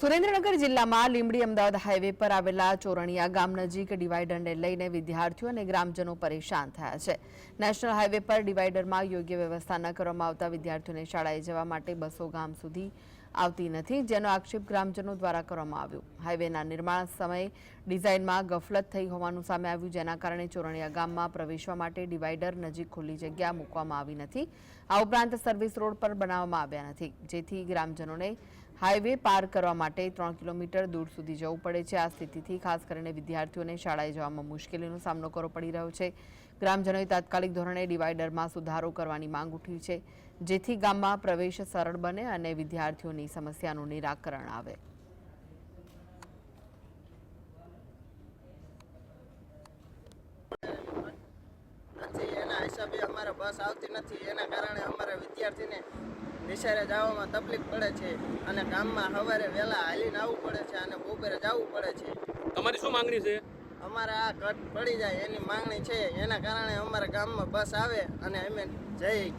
સુરેન્દ્રનગર જિલ્લામાં લીંબડી અમદાવાદ હાઈવે પર આવેલા ચોરણિયા ગામ નજીક ડિવાઈડરને લઈને વિદ્યાર્થીઓ અને ગ્રામજનો પરેશાન થયા છે. નેશનલ હાઈવે પર ડિવાઈડરમાં યોગ્ય વ્યવસ્થા ન કરવામાં આવતા વિદ્યાર્થીઓને શાળાએ જવા માટે બસો ગામ સુધી આવતી નથી, જેનો આક્ષેપ ગ્રામજનો દ્વારા કરવામાં આવ્યો. હાઈવેના નિર્માણ સમયે ડિઝાઇનમાં ગફલત થઈ હોવાનું સામે આવ્યું, જેના કારણે ચોરણિયા ગામમાં પ્રવેશવા માટે ડિવાઈડર નજીક ખુલ્લી જગ્યા મૂકવામાં આવી નથી. આ ઉપરાંત સર્વિસ રોડ પર બનાવવામાં આવ્યા નથી, જેથી ગ્રામજનોને હાઈવે પાર કરવા માટે ત્રણ કિલોમીટર દૂર સુધી જવું પડે છે. આ સ્થિતિથી ખાસ કરીને વિદ્યાર્થીઓને શાળાએ જવામાં મુશ્કેલીનો સામનો કરવો પડી રહ્યો છે. ગ્રામજનોએ તાત્કાલિક ધોરણે ડિવાઈડરમાં સુધારો કરવાની માંગ ઉઠી છે, જેથી ગામમાં પ્રવેશ સરળ બને અને વિદ્યાર્થીઓની સમસ્યાનું નિરાકરણ આવે. અમારે બસ આવતી નથી, એના કારણે અમારા વિદ્યાર્થીને નિશાળે જવામાં તકલીફ પડે છે અને ગામમાં સવારે વહેલા હાલીને આવવું પડે છે અને બપોરે જવું પડે છે. તમારી શું માંગણી છે? અમારે આ કટ પડી જાય એની માંગણી છે. એના કારણે અમારા ગામમાં બસ આવે અને અમે જઈ